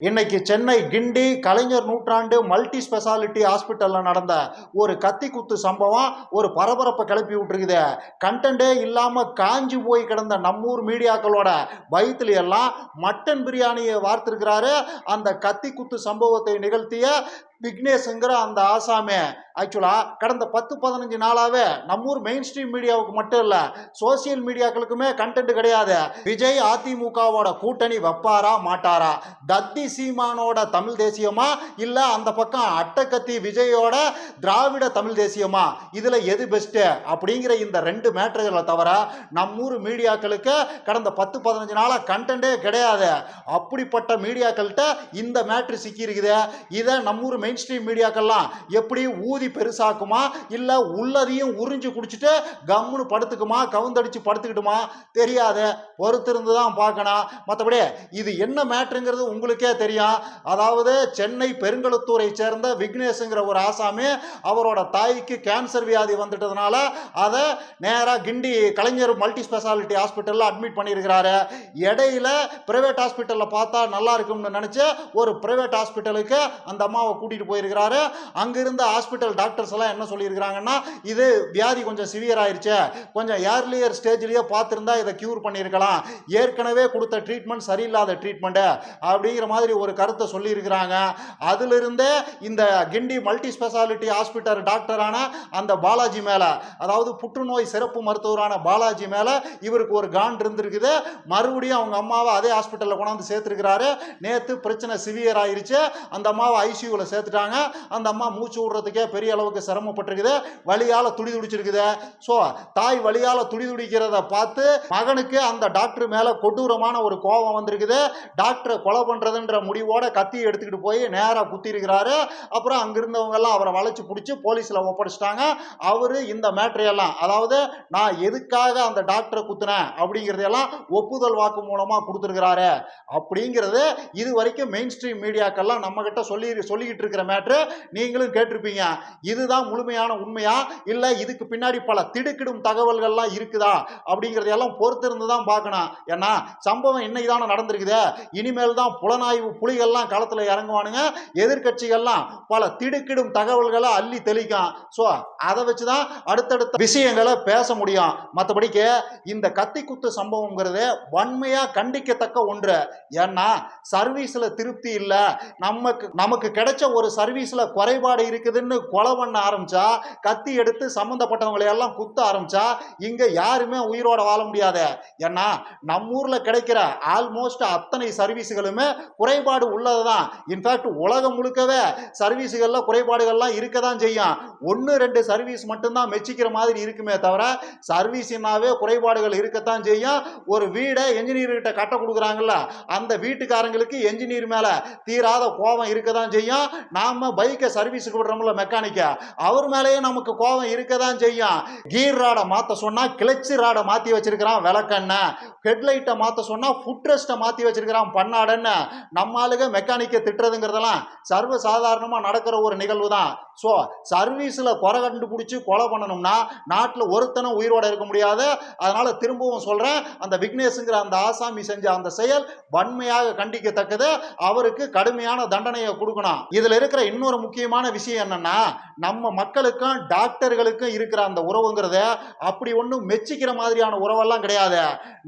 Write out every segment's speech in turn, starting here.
இன்னைக்கு சென்னை கிண்டி கலைஞர் நூற்றாண்டு multi speciality ஹாஸ்பிட்டலில் நடந்த ஒரு கத்தி குத்து சம்பவம் ஒரு பரபரப்பை கிளப்பி விட்டுருக்குது. கண்டென்ட்டே இல்லாமல் காஞ்சி போய் கிடந்த நம்மூர் மீடியாக்களோட வயிற்றுல எல்லாம் மட்டன் பிரியாணியை வார்த்திருக்கிறாரு. அந்த கத்தி குத்து சம்பவத்தை நிகழ்த்திய விக்னேஷுங்கிற அந்த ஆசாமே ஆக்சுவலா கடந்த பத்து பதினஞ்சு நாளாவே நம்மூர் மெயின் ஸ்ட்ரீம் மீடியாவுக்கு மட்டும் இல்ல சோசியல் மீடியாக்களுக்குமே கண்டென்ட் கிடையாது. விஜய் அதிமுகவோட கூட்டணி வைப்பாரா மாட்டாரா? தத்தி சீமானோட தமிழ் தேசியமா? இல்ல அந்த பக்கம் அட்டக்கத்தி விஜயோட திராவிட தமிழ் தேசியமா? இதுல எது பெஸ்ட் அப்படிங்கிற இந்த ரெண்டு மேட்டர்களை தவிர நம்மூர் மீடியாக்களுக்கு கடந்த பத்து பதினஞ்சு நாளா கண்டென்ட்டே கிடையாது. அப்படிப்பட்ட மீடியாக்கள்கிட்ட இந்த மேட்ரு சிக்கியிருக்குது. இதை நம்மூர் மெயின் ஸ்ட்ரீம் மீடியாக்கள்லாம் எப்படி ஊதி பெருசாக்குமா? இல்லை உள்ளதையும் உறிஞ்சு குடிச்சிட்டு கம்முன்னு படுத்துக்குமா? கவுந்தடிச்சு படுத்துக்கிட்டுமா? தெரியாது பொறுத்திருந்து தான் பார்க்கணும். மற்றபடி இது என்ன மேட்ருங்கிறது உங்களுக்கே தெரியும். அதாவது சென்னை பெருங்கலத்தூரை சேர்ந்த விக்னேஷுங்கிற ஒரு ஆசாமி அவரோட தாய்க்கு கேன்சர் வியாதி வந்துட்டதுனால அதை நேராக கிண்டி கலைஞர் மல்டி ஸ்பெஷாலிட்டி ஹாஸ்பிட்டலில் அட்மிட் பண்ணியிருக்கிறாரு. இடையில பிரைவேட் ஹாஸ்பிட்டலில் பார்த்தா நல்லா இருக்கும்னு நினச்சி ஒரு பிரைவேட் ஹாஸ்பிட்டலுக்கு அந்த அம்மாவை கூட்டிகிட்டு போயிருக்கிறாரு. அங்கிருந்த ஹாஸ்பிட்டல் டாக்டர்ஸ் எல்லாம் என்ன சொல்லியிருக்கிறாங்கன்னா இது வியாதி கொஞ்சம் சிவியர் ஆயிடுச்சு கொஞ்சம் ஏர்லியர் ஸ்டேஜ்லேயே பார்த்துருந்தா இதை க்யூர் பண்ணியிருக்கலாம். ஏற்கனவே கொடுத்த ட்ரீட்மெண்ட் சரியில்லாத ட்ரீட்மெண்ட்டு அப்படிங்கிற மாதிரி ஒரு கருத்தை சொல்லியிருக்கிறாங்க. அதிலிருந்தே இந்த கிண்டி மல்டி ஸ்பெஷாலிட்டி ஹாஸ்பிட்டல் டாக்டரான அந்த பாலாஜி மேலே அதாவது புற்றுநோய் சிறப்பு மருத்துவரான பாலாஜி மேலே இவருக்கு ஒரு காண்ட் இருந்திருக்குது. மறுபடியும் அவங்க அம்மாவை அதே ஹாஸ்பிட்டலில் கொண்டாந்து சேர்த்துருக்கிறாரு. நேற்று பிரச்சனை சிவியர் ஆயிருச்சு. அந்த அம்மாவை ஐசியூவில் சேர்த்து சேர்த்துட்டாங்க அந்த அம்மா மூச்சு விடுறதுக்கே பெரிய அளவுக்கு சிரமப்பட்டிருக்குது. வழியால் துடி துடிச்சிருக்குது. ஸோ தாய் வழியால் துடி துடிக்கிறத பார்த்து மகனுக்கு அந்த டாக்டர் மேலே கொடூரமான ஒரு கோபம் வந்திருக்குது. டாக்டரை கொலை பண்ணுறதுன்ற முடிவோட கத்தி எடுத்துக்கிட்டு போய் நேராக குத்திருக்கிறாரு. அப்புறம் அங்கிருந்தவங்க எல்லாம் அவரை வளைச்சு பிடிச்சி போலீஸில் ஒப்படைச்சிட்டாங்க. அவர் இந்த மேட்ரையெல்லாம் அதாவது நான் எதுக்காக அந்த டாக்டரை குத்துனேன் அப்படிங்கிறதையெல்லாம் ஒப்புதல் வாக்கு மூலமாக கொடுத்துருக்கிறாரு. அப்படிங்கிறது இது வரைக்கும் மெயின் ஸ்ட்ரீம் மீடியாக்கெல்லாம் நம்ம கிட்ட சொல்லி சொல்லிக்கிட்டு இருக்கிற மேட்ரு நீங்களும் கேட்டிருப்பீங்க. இதுதான் முழுமையான உண்மையா? இல்லை இதுக்கு பின்னாடி பல திடுக்கிடும் தகவல்கள்லாம் இருக்குதா? அப்படிங்கிறதையெல்லாம் பொறுத்திருந்து தான் பார்க்கணும். ஏன்னா சம்பவம் இன்னைக்கு தானே நடந்திருக்குது. இனிமேல் தான் புலனாய்வு புலிகள்லாம் களத்தில் இறங்குவானுங்க. எதிர்கட்சிகள்லாம் பல திடுக்கிடும் தகவல்களை அள்ளி தெளிக்கும். ஸோ அதை வச்சு தான் அடுத்தடுத்த விஷயங்களை பேச முடியும். மற்றபடிக்கு இந்த கத்தி குத்து சம்பவங்கிறது வன்மையாக கண்டிக்கத்தக்க ஒன்று. ஏன்னா சர்வீஸில் திருப்தி இல்லை. நமக்கு நமக்கு கிடைச்ச ஒரு சர்வீஸில் குறைபாடு இருக்குதுன்னு கொலை பண்ண ஆரம்பித்தா கத்தி எடுத்து சம்மந்தப்பட்டவங்களை எல்லாம் குத்த ஆரம்பித்தா இங்கே யாருமே உயிரோட வாழ முடியாது. ஏன்னா நம்ம ஊரில் கிடைக்கிற ஆல்மோஸ்ட் அத்தனை சர்வீஸுகளுமே குறைபாடு உள்ளது தான் இன்ஃபேக்ட் உலகம் முழுக்கவே சர்வீஸுகளில் குறைபாடுகள்லாம் இருக்க தான் செய்யும். ஒன்று ரெண்டு சர்வீஸ் மட்டும்தான் மெச்சிக்கிற மாதிரி இருக்குமே தவிர சர்வீஸினாவே குறைபாடுகள் இருக்கத்தான் செய்யும். ஒரு வீடை என்ஜினியர்கிட்ட கட்ட கொடுக்குறாங்கல்ல அந்த வீட்டுக்காரங்களுக்கு என்ஜினியர் மேலே தீராத கோபம் இருக்க தான் செய்யும். நாம் பைக்கை சர்வீஸுக்கு விடுறோம்ல மெக்கானிக்கா அவர் மேலேயே நமக்கு கோபம் இருக்க தான் செய்யும் கீர் ராடை மாற்ற சொன்னால் கிளச்சு ராடை மாற்றி வச்சிருக்கிறான் விளக்கண்ண. ஹெட்லைட்டை மாற்ற சொன்னால் ஃபுட் ரெஸ்ட்டை மாற்றி வச்சிருக்கிறான் பண்ணாடன்னு. நம்ம ஆளுங்க மெக்கானிக்கை திட்டுறதுங்கிறதெல்லாம் சர்வ சாதாரணமாக நடக்கிற ஒரு நிகழ்வு தான் ஸோ சர்வீஸில் குறை கண்டுபிடிச்சி கொலை பண்ணணும்னா நாட்டில் ஒருத்தனும் உயிரோட இருக்க முடியாது. அதனால் திரும்பவும் சொல்கிறேன் அந்த விக்னேஷுங்கிற அந்த ஆசாமி செஞ்ச அந்த செயல் வன்மையாக கண்டிக்கத்தக்கது. அவருக்கு கடுமையான தண்டனையை கொடுக்கணும். இதில் இருக்கிற இன்னொரு முக்கியமான விஷயம் என்னன்னா நம்ம மக்களுக்கும் டாக்டர்களுக்கும் இருக்கிற அந்த உறவுங்கிறத அப்படி ஒன்றும் மெச்சிக்கிற மாதிரியான உறவெல்லாம் கிடையாது.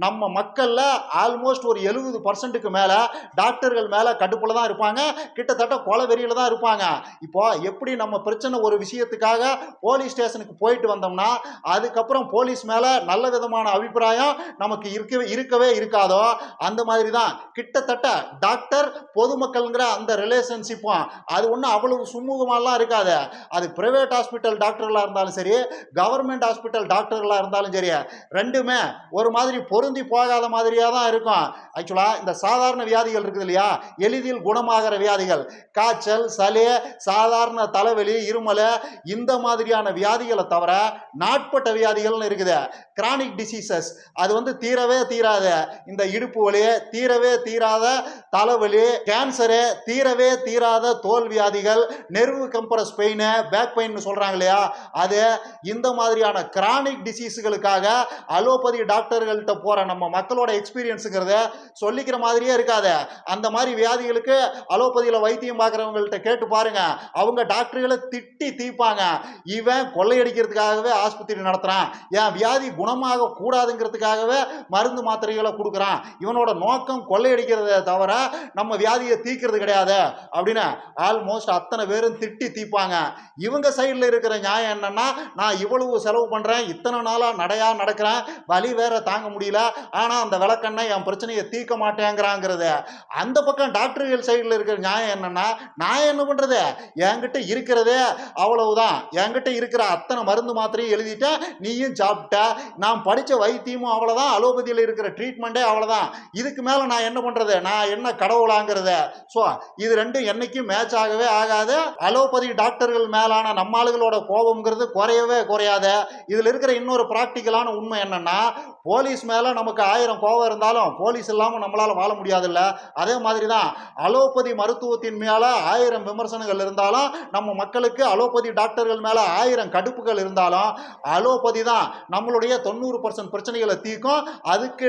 நம்ம மக்களில் ஆல்மோஸ்ட் ஒரு எழுபது பர்சன்ட்டுக்கு மேலே டாக்டர்கள் மேலே கடுப்பில் தான் இருப்பாங்க. கிட்டத்தட்ட கொலை வெறியில் தான் இருப்பாங்க. இப்போ எப்படி நம்ம பிரச்சனை ஒரு விஷயத்துக்காக போலீஸ் ஸ்டேஷனுக்கு போயிட்டு வந்தோம்னா அதுக்கப்புறம் போலீஸ் மேலே நல்ல விதமான அபிப்பிராயம் நமக்கு இருக்கவே இருக்கவே இருக்காதோ அந்த மாதிரி தான் கிட்டத்தட்ட டாக்டர் பொதுமக்கள்ங்கிற அந்த ரிலேஷன்ஷிப்பும் அது ஒன்றும் அவ்வளவு சுமூகமாலாம் இருக்காது. அது பிரைவேட் ஹாஸ்பிட்டல் டாக்டர்களாக இருந்தாலும் சரி கவர்மெண்ட் ஹாஸ்பிட்டல் டாக்டர்களாக இருந்தாலும் சரி ரெண்டுமே ஒரு மாதிரி பொருந்தி போகாத மாதிரியாக தான் இருக்கும் ஆக்சுவலாக இந்த சாதாரண வியாதிகள் இருக்குது இல்லையா? எளிதில் குணமாகிற வியாதிகள். காய்ச்சல் சளி சாதாரண தலைவலி இருமல் இந்த மாதிரியான வியாதிகளை தவிர நாட்பட்ட வியாதிகள்னு இருக்குது. கிரானிக் டிசீசஸ் அது வந்து தீரவே தீராத. இந்த இடுப்பு வலி தீரவே தீராத தலைவலி கேன்சரு தீரவே தீராத வியாதிகள் nerve compress pain back pain சொல்றாங்க இல்லையா? அது இந்த மாதிரியான கிரானிக் டிசீஸுகளுக்காக அலோபதி டாக்டர்கள்ட்ட போற நம்ம மக்களோட எக்ஸ்பீரியன்ஸுங்கிறத சொல்லிக்கிற மாதிரியே இருக்காத. அந்த மாதிரி வியாதிகளுக்கு அலோபதியில் வைத்தியம் பார்க்குறவங்கள்ட்ட கேட்டு பாருங்க. அவங்க டாக்டர்களை திட்டி தீப்பாங்க இவன் கொள்ளையடிக்கிறதுக்காகவே ஆஸ்பத்திரி நடத்துறான். என் வியாதி குணமாக கூடாதுங்கிறதுக்காகவே மருந்து மாத்திரைகளை கொடுக்குறான். இவனோட நோக்கம் கொள்ளையடிக்கிறத தவிர நம்ம வியாதியை தீக்கிறது கிடையாது. அப்படின்னு ஆல்மோஸ்ட் அத்தனை பேரும் திட்டி தீப்பாங்க. இவங்க சைடில் இருக்கிற நியாயம் என்னன்னா நான் இவ்வளவு செலவு பண்ணுறேன் இத்தனை நாளாக நடையா நடக்கிறேன் வலி வேற தாங்க முடியல ஆனால் அந்த விளக்கண்ணை என் பிரச்சனையை தீர்க்க மாட்டேங்கிறாங்கிறது. அந்த பக்கம் டாக்டர்கள் சைடில் இருக்கிற நியாயம் என்னன்னா நான் என்ன பண்ணுறது என்கிட்ட இருக்கிறதே அவ்வளவுதான். என்கிட்ட இருக்கிற அத்தனை மருந்து மாத்திரையும் எழுதிட்டேன் நீயும் சாப்பிட்ட. நான் படித்த வைத்தியமும் அவ்வளோதான் அலோபதியில் இருக்கிற ட்ரீட்மெண்ட்டே அவ்வளோதான் இதுக்கு மேலே நான் என்ன பண்ணுறது நான் என்ன கடவுளாங்கிறத? ஸோ இது ரெண்டும் என்னைக்கும் மேட்ச் ஆகவே ஆகாது. அலோபதி டாக்டர்கள் மேலான நம்ம ஆளுகளோட கோபம்ங்கிறது குறையவே குறையாது. இதில் இருக்கிற இன்னொரு ப்ராக்டிக்கலான உண்மை என்னன்னா போலீஸ் மேலே நமக்கு ஆயிரம் கோபம் இருந்தாலும் போலீஸ் இல்லாமல் நம்மளால் வாழ முடியாதுல்ல. அதே மாதிரி தான் அலோபதி மருத்துவத்தின் மேலே ஆயிரம் விமர்சனங்கள் இருந்தாலும் நம்ம மக்களுக்கு அலோபதி டாக்டர்கள் மேலே ஆயிரம் கடுப்புகள் இருந்தாலும் அலோபதி தான் நம்மளுடைய தொண்ணூறு பர்சன்ட் பிரச்சனைகளை தீர்க்கும். அதுக்கு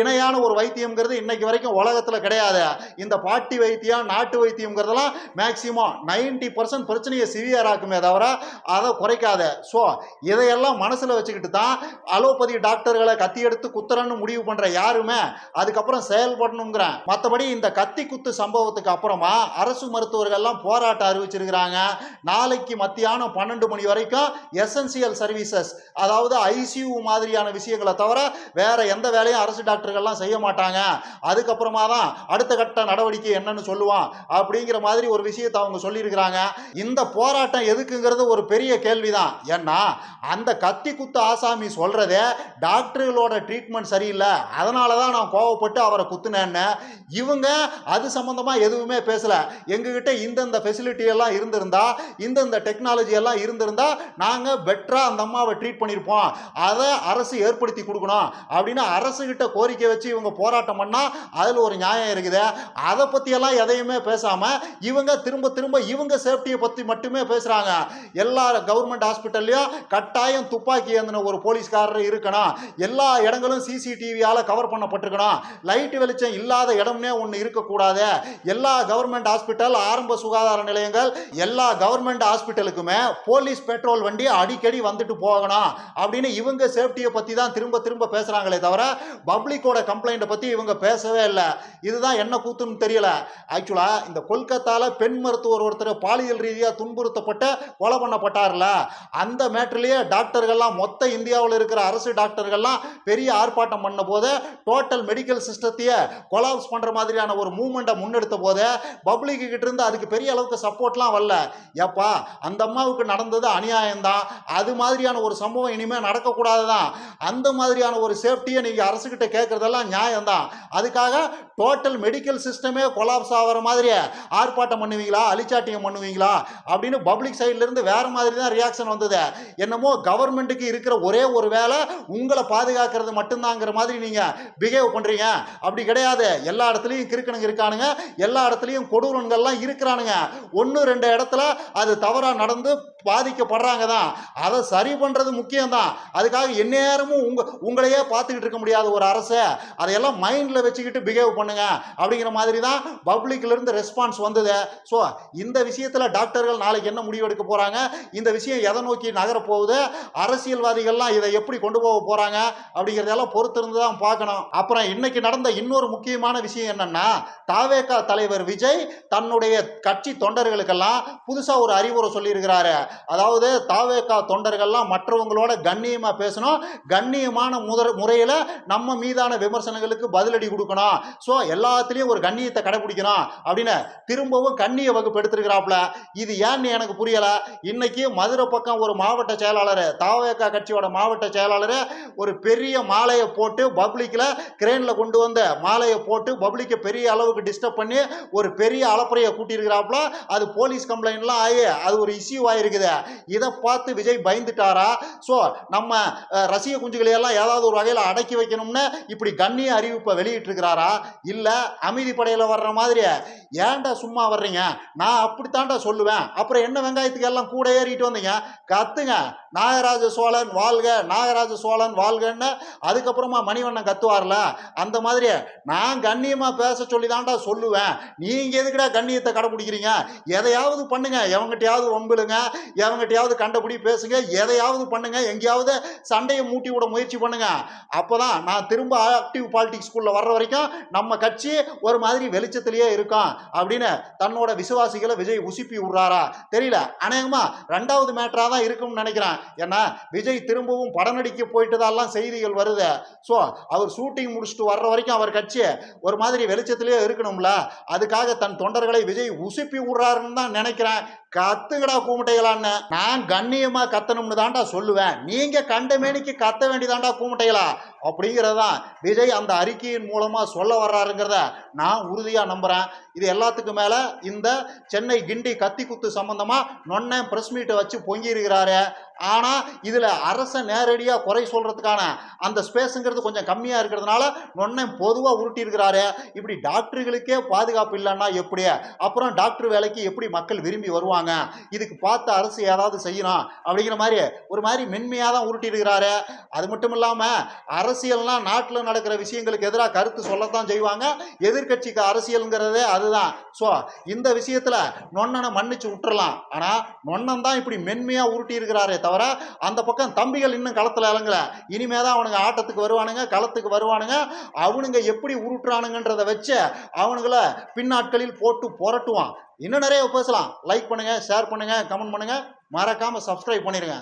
இணையான ஒரு வைத்தியம்ங்கிறது இன்னைக்கு வரைக்கும் உலகத்தில் கிடையாது. இந்த பாட்டி வைத்தியம் நாட்டு வைத்தியம்ங்கிறதெல்லாம் மேக்சிமம் நைன்டி பர்சன்ட் பிரச்சனையை சிவியராக்குமே தவிர அதை குறைக்காத. ஸோ இதையெல்லாம் மனசில் வச்சுக்கிட்டு தான் அலோபதி டாக்டர்களை கத்தி எடுத்து குத்துறன்னு முடிவு பண்ணுற யாருமே அதுக்கப்புறம் செயல்படணுங்கிறேன் மற்றபடி இந்த கத்தி குத்து சம்பவத்துக்கு அப்புறமா அரசு மருத்துவர்கள்லாம் போராட்டம் அறிவிச்சிருக்கிறாங்க. நாளைக்கு மத்தியானம் பன்னெண்டு மணி வரைக்கும் எசென்சியல் சர்வீசஸ் அதாவது ஐசியூ மாதிரியான விஷயங்களை தவிர வேற எந்த வேலையும் அரசு டாக்டர்கள்லாம் செய்ய மாட்டாங்க. அதுக்கப்புறமா தான் அடுத்த கட்ட நடவடிக்கை என்னன்னு சொல்லுவான். அப்படிங்கிற மாதிரி ஒரு விஷயம் விஷயத்தை அவங்க சொல்லியிருக்கிறாங்க. இந்த போராட்டம் எதுக்குங்கிறது ஒரு பெரிய கேள்விதான். ஏன்னா அந்த கத்தி குத்து ஆசாமி சொல்றதே டாக்டர்களோட ட்ரீட்மெண்ட் சரியில்லை. அதனால தான் நான் கோவப்பட்டு அவரை குத்துனேன்னு. இவங்க அது சம்மந்தமாக எதுவுமே பேசல. எங்ககிட்ட இந்தந்த ஃபெசிலிட்டி எல்லாம் இருந்திருந்தா இந்தந்த டெக்னாலஜி எல்லாம் இருந்திருந்தா நாங்கள் பெட்டரா அந்த அம்மாவை ட்ரீட் பண்ணியிருப்போம் அதை அரசு ஏற்படுத்தி கொடுக்கணும். அப்படின்னு அரசு கிட்ட கோரிக்கை வச்சு இவங்க போராட்டம் பண்ணா அதில் ஒரு நியாயம் இருக்குது. அதை பற்றியெல்லாம் எதையுமே பேசாமல் இவங்க திரும்ப திரும்ப இவங்க சேஃப்டியை பற்றி மட்டுமே பேசுறாங்க. எல்லா கவர்மெண்ட் ஹாஸ்பிட்டல்லையும் கட்டாயம் துப்பாக்கி ஏந்தின ஒரு போலீஸ்காரர் இருக்கணும். எல்லா இடங்களும் சிசிடிவியால கவர் பண்ணப்பட்டிருக்கணும். லைட் வெளிச்சம் இல்லாத இடம்னே ஒன்று இருக்கக்கூடாது. எல்லா கவர்மெண்ட் ஹாஸ்பிட்டல் ஆரம்ப சுகாதார நிலையங்கள் எல்லா கவர்மெண்ட் ஹாஸ்பிட்டலுக்குமே போலீஸ் பெட்ரோல் வண்டி அடிக்கடி வந்துட்டு போகணும். அப்படின்னு இவங்க சேஃப்டியை பற்றி தான் திரும்ப திரும்ப பேசுகிறாங்களே தவிர பப்ளிக்கோட கம்ப்ளைண்ட்டை பற்றி இவங்க பேசவே இல்லை. இதுதான் என்ன கூத்துன்னு தெரியல. ஆக்சுவலாக இந்த கொல்கத்தாவில் பெண் மருத்துவர் ஒருத்தர் பாலியல் ரீதியாக துன்புறுத்தப்பட்டு கொலை பண்ணப்பட்டார்ல? அந்த மேட்டர்லேயே டாக்டர்கள்லாம் மொத்த இந்தியாவில் இருக்கிற அரசு டாக்டர்கள்லாம் பெரிய ஆர்ப்பாட்டம் பண்ண போது டோட்டல் மெடிக்கல் சிஸ்டத்தையே கொலாப்ஸ் பண்ணுற மாதிரியான ஒரு மூமெண்ட்டை முன்னெடுத்த போது பப்ளிக்கு கிட்டேருந்து அதுக்கு பெரிய அளவுக்கு சப்போர்ட்லாம் வரல. ஏப்பா அந்த அம்மாவுக்கு நடந்தது அநியாயம்தான். அது மாதிரியான ஒரு சம்பவம் இனிமேல் நடக்கக்கூடாது தான் அந்த மாதிரியான ஒரு சேஃப்டியை நீங்கள் அரசுக்கிட்ட கேட்குறதெல்லாம் நியாயம்தான். அதுக்காக டோட்டல் மெடிக்கல் சிஸ்டமே கொலாப்ஸ் ஆகிற மாதிரி ஆர்ப்பாட்டம் பண்ணி பண்ணுவீங்களா? அலிச்சாட்டியம் பண்ணுவீங்களா? அப்படின்னு பப்ளிக் சைட்லேருந்து வேறு மாதிரி தான் ரியாக்ஷன் வந்தது. என்னமோ கவர்மெண்ட்டுக்கு இருக்கிற ஒரே ஒரு வேலை உங்களை பாதுகாக்கிறது மட்டும்தாங்கிற மாதிரி நீங்கள் பிஹேவ் பண்ணுறீங்க அப்படி கிடையாது. எல்லா இடத்துலையும் கிறுக்கணுங்க இருக்கானுங்க. எல்லா இடத்துலையும் கொடூரன்கள்லாம் இருக்கிறானுங்க. ஒன்று ரெண்டு இடத்துல அது தவறாக நடந்து பாதிக்கப்படுறாங்க தான். அதை சரி பண்ணுறது முக்கியம்தான் அதுக்காக எந்நேரமும் உங்க உங்களையே பார்த்துக்கிட்டு இருக்க முடியாத ஒரு அரசு. அதையெல்லாம் மைண்டில் வச்சுக்கிட்டு பிஹேவ் பண்ணுங்க. அப்படிங்கிற மாதிரி தான் பப்ளிக்ல இருந்து ரெஸ்பான்ஸ் வந்தது. ஸோ இந்த விஷயத்தில் டாக்டர்கள் நாளைக்கு என்ன முடிவெடுக்க போகிறாங்க இந்த விஷயம் எதை நோக்கி நகரப் போகுது? அரசியல்வாதிகள்லாம் இதை எப்படி கொண்டு போக போகிறாங்க அப்படிங்கிறதெல்லாம் பொறுத்திருந்து தான் பார்க்கணும். அப்புறம் இன்னைக்கு நடந்த இன்னொரு முக்கியமான விஷயம் என்னன்னா தாவேகா தலைவர் விஜய் தன்னுடைய கட்சி தொண்டர்களுக்கெல்லாம் புதுசாக ஒரு அறிவுரை சொல்லியிருக்கிறாரு. அதாவது தாவேகா தொண்டர்கள்லாம் மற்றவங்களோட கண்ணியமாக பேசணும். கண்ணியமான முதல் முறையில் நம்ம மீதான விமர்சனங்களுக்கு பதிலடி கொடுக்கணும். ஸோ எல்லாத்துலேயும் ஒரு கண்ணியத்தை கடைபிடிக்கணும் அப்படின்னு திரும்பவும் கண்ணி கண்ணிய வகுப்பு எடுத்திருக்கிறாப்புல இது ஏன்னு எனக்கு புரியலை. இன்னைக்கு மதுரை பக்கம் ஒரு மாவட்ட செயலாளர் தாவேகா கட்சியோட மாவட்ட செயலாளர் ஒரு பெரிய மாலையை போட்டு பப்ளிக்கில் கிரேனில் கொண்டு வந்த மாலையை போட்டு பப்ளிக்கை பெரிய அளவுக்கு டிஸ்டர்ப் பண்ணி ஒரு பெரிய அலப்பறையை கூட்டியிருக்கிறாப்புல. அது போலீஸ் கம்ப்ளைண்ட்லாம் ஆகி அது ஒரு இஷ்யூ ஆகிருக்குது இதை பார்த்து விஜய் பயந்துட்டாரா? ஸோ நம்ம ரசிக குஞ்சுகளை எல்லாம் ஏதாவது ஒரு வகையில் அடக்கி வைக்கணும்னு இப்படி கண்ணிய அறிவிப்பை வெளியிட்டிருக்கிறாரா? இல்லை அமைதிப்படையில் படையில் வர்ற மாதிரி ஏன்டா சும்மா வர்றீங்க? நான் அப்படித்தான்டா சொல்லுவேன். அப்புறம் என்ன வெங்காயத்துக்கு எல்லாம் கூட ஏறிட்டு வந்தீங்க? கத்துங்க. நாகராஜ சோழன் வாழ்க நாகராஜ சோழன் வாழ்கன்னு அதுக்கப்புறமா மணிவண்ணன் கத்துவார்ல? அந்த மாதிரி நான் கண்ணியமா பேச சொல்லி தான்டா சொல்லுவேன். நீங்க எதுக்குடா கண்ணியத்தை கடைபிடிக்கிறீங்க? எதையாவது பண்ணுங்க. எவங்கிட்டயாவது வம்பிழுங்க. எவங்கிட்டயாவது கண்டபடி பேசுங்க. எதையாவது பண்ணுங்க. எங்கேயாவது சண்டையை மூட்டி விட முயற்சி பண்ணுங்க. அப்போதான் நான் திரும்ப ஆக்டிவ் பாலிடிக்ஸ்குள்ள வர்ற வரைக்கும் நம்ம கட்சி ஒரு மாதிரி வெளிச்சத்திலேயே இருக்கும் அப்படின்னு தன்னோட விசுவாசிகளை விஜய் உசுப்பி விடுறாரா? தெரியல. அநேகமா ரெண்டாவது மேட்டரா தான் இருக்கும்னு நினைக்கிறேன். ஏன்னா விஜய் திரும்பவும் படம் நடிக்க போயிட்டதெல்லாம் செய்திகள் வருது. ஸோ அவர் ஷூட்டிங் முடிச்சுட்டு வர்ற வரைக்கும் அவர் கட்சி ஒரு மாதிரி வெளிச்சத்திலேயே இருக்கணும்ல. அதுக்காக தன் தொண்டர்களை விஜய் உசுப்பி விடுறாருன்னு தான் நினைக்கிறேன். கத்துக்கடா கூமுட்டைகளான்னு. நான் கண்ணியமா கத்தணும்னு தாண்டா சொல்லுவேன். நீங்க கண்ட மேனிக்கு கத்த வேண்டிதாண்டா கூமுட்டைகளா? அப்படிங்கிறதான் விஜய் அந்த அறிக்கையின் மூலமா சொல்ல வர்றாருங்கிறத நான் உறுதியா நம்புறேன். இது எல்லாத்துக்கும் மேல இந்த சென்னை கிண்டி கத்தி குத்து சம்பந்தமா நொன்ன பிரஸ் மீட்டை வச்சு பொங்கி இருக்கிறாரு ஆனால் இதில் அரசை நேரடியாக குறை சொல்கிறதுக்கான அந்த ஸ்பேஸுங்கிறது கொஞ்சம் கம்மியாக இருக்கிறதுனால நொன்னே பொதுவாக உருட்டியிருக்கிறாரு இப்படி டாக்டர்களுக்கே பாதுகாப்பு இல்லைன்னா எப்படி? அப்புறம் டாக்டர் வேலைக்கு எப்படி மக்கள் விரும்பி வருவாங்க? இதுக்கு பார்த்து அரசு ஏதாவது செய்யணும் அப்படிங்கிற மாதிரி ஒரு மாதிரி மென்மையாக தான் உருட்டியிருக்கிறாரு அது மட்டும் இல்லாமல் அரசியல்னால் நாட்டில் நடக்கிற விஷயங்களுக்கு எதிராக கருத்து சொல்லத்தான் செய்வாங்க. எதிர்க்கட்சிக்கு அரசியலுங்கிறதே அதுதான். ஸோ இந்த விஷயத்தில் நொன்னனை மன்னிச்சு விட்டுறலாம். ஆனால் நொன்னன் தான் இப்படி மென்மையாக உருட்டியிருக்கிறாரே தவிர அந்த பக்கம் தம்பிகள் இன்னும் களத்தில் இறங்கல. இனிமே தான் அவனுங்க ஆட்டத்துக்கு வருவானுங்க களத்துக்கு வருவானுங்க. அவனுங்க எப்படி உருட்டுறானுங்கன்றத வச்சு அவனுங்கள பின்னாட்களில் போட்டு புரட்டுவான். இன்னும் நிறைய பேசலாம். லைக் பண்ணுங்கள் ஷேர் பண்ணுங்க கமெண்ட் பண்ணுங்கள் மறக்காமல் சப்ஸ்கிரைப் பண்ணிடுங்க